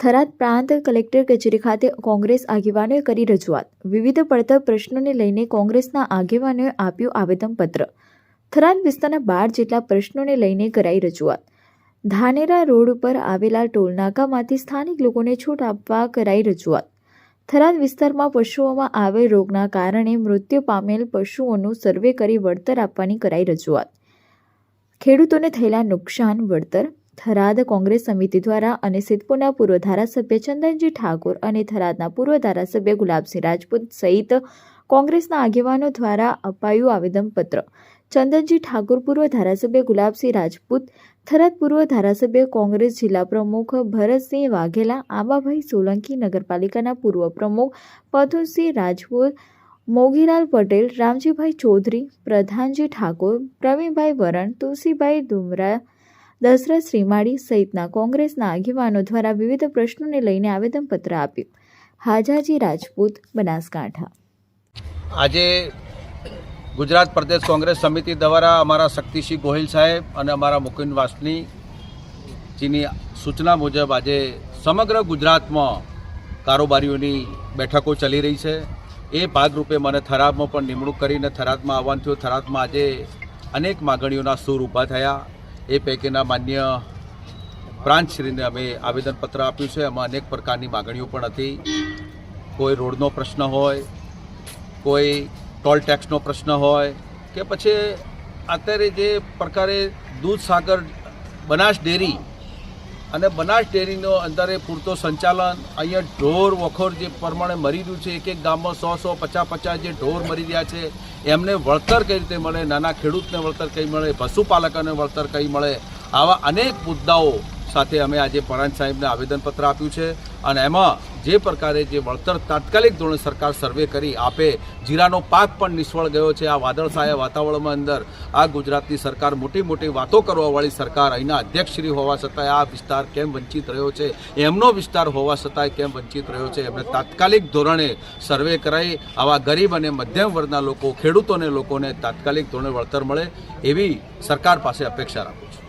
થરાદ પ્રાંત કલેક્ટર કચેરી ખાતે કોંગ્રેસ આગેવાનોએ કરી રજૂઆત. વિવિધ પડતર પ્રશ્નોને લઈને કોંગ્રેસના આગેવાનોએ આપ્યું આવેદનપત્ર. થરાદ વિસ્તારના બાર જેટલા પ્રશ્નોને લઈને કરાઈ રજૂઆત. ધાનેરા રોડ ઉપર આવેલા ટોલનાકામાંથી સ્થાનિક લોકોને છૂટ આપવા કરાઈ રજૂઆત. થરાદ વિસ્તારમાં પશુઓમાં આવેલ રોગના કારણે મૃત્યુ પામેલ પશુઓનું સર્વે કરી વળતર આપવાની કરાઈ રજૂઆત. ખેડૂતોને થયેલા નુકસાન, વળતર થરાદ કોંગ્રેસ સમિતિ દ્વારા અને સિદ્ધપુરના પૂર્વ ધારાસભ્ય ચંદનજી ઠાકોર અને થરાદના પૂર્વ ધારાસભ્ય ગુલાબસિંહ રાજપૂત સહિત કોંગ્રેસના આગેવાનો દ્વારા અપાયું આવેદનપત્ર. ચંદનજી ઠાકોર પૂર્વ ધારાસભ્ય ગુલાબસિંહ રાજપૂત, થરાદ પૂર્વ ધારાસભ્ય કોંગ્રેસ જિલ્લા પ્રમુખ ભરતસિંહ વાઘેલા, આંબાભાઈ સોલંકી નગરપાલિકાના પૂર્વ પ્રમુખ પથુસિંહ રાજપૂત, મોગીલાલ પટેલ, રામજીભાઈ ચૌધરી, પ્રધાનજી ઠાકોર, પ્રવીણભાઈ વરણ, તુલસીભાઈ ડુમરા દશરથ શ્રીમાળી સહિતના કોંગ્રેસના આગેવાનો દ્વારા વિવિધ પ્રશ્નોને લઈને આવેદનપત્ર આપ્યું. હાજાજી રાજપૂત, બનાસકાંઠા. આજે ગુજરાત પ્રદેશ કોંગ્રેસ સમિતિ દ્વારા અમારા શક્તિસિંહ ગોહિલ સાહેબ અને અમારા મુકુંદ વાસની જીની સૂચના મુજબ આજે સમગ્ર ગુજરાતમાં કારોબારીઓની બેઠકો ચાલી રહી છે. એ ભાગરૂપે મને થરાદમાં પણ નિમણૂક કરીને થરાદમાં આવવાનું થયું. થરાદમાં આજે અનેક માગણીઓના સૂર ઊભા થયા. એ પૈકીના માન્ય બ્રાન્ચશ્રીને અમે આવેદનપત્ર આપ્યું છે. એમાં અનેક પ્રકારની માગણીઓ પણ હતી. કોઈ રોડનો પ્રશ્ન હોય, કોઈ ટોલ ટેક્સનો પ્રશ્ન હોય કે પછી અત્યારે જે પ્રકારે દૂધસાગર બનાસ ડેરી અને બનાસ ડેરીનો અંદરે પૂરતો સંચાલન, અહીંયા ઢોર વખોર જે પ્રમાણે મરી રહ્યું છે એક એક ગામમાં સો સો, પચાસ પચાસ જે ઢોર મરી રહ્યા છે, એમને વળતર કઈ રીતે મળે, નાના ખેડૂતને વળતર કઈ મળે, પશુપાલકોને વળતર કઈ મળે, આવા અનેક મુદ્દાઓ સાથે અમે આજે પરાણ સાહેબને આવેદનપત્ર આપ્યું છે અને એમાં જે પ્રકારે જે વળતર તાત્કાલિક ધોરણે સરકાર સર્વે કરી આપે, જીરાનો પાક પણ નિષ્ફળ ગયો છે. આ વાદળછાયા વાતાવરણમાં અંદર આ ગુજરાતની સરકાર મોટી મોટી વાતો કરવાવાળી સરકાર અહીંના અધ્યક્ષશ્રી હોવા છતાંય આ વિસ્તાર કેમ વંચિત રહ્યો છે? એમનો વિસ્તાર હોવા છતાંય કેમ વંચિત રહ્યો છે? એમને તાત્કાલિક ધોરણે સર્વે કરાઈ આવા ગરીબ અને મધ્યમ વર્ગના લોકો, ખેડૂતોને લોકોને તાત્કાલિક ધોરણે વળતર મળે એવી સરકાર પાસે અપેક્ષા રાખું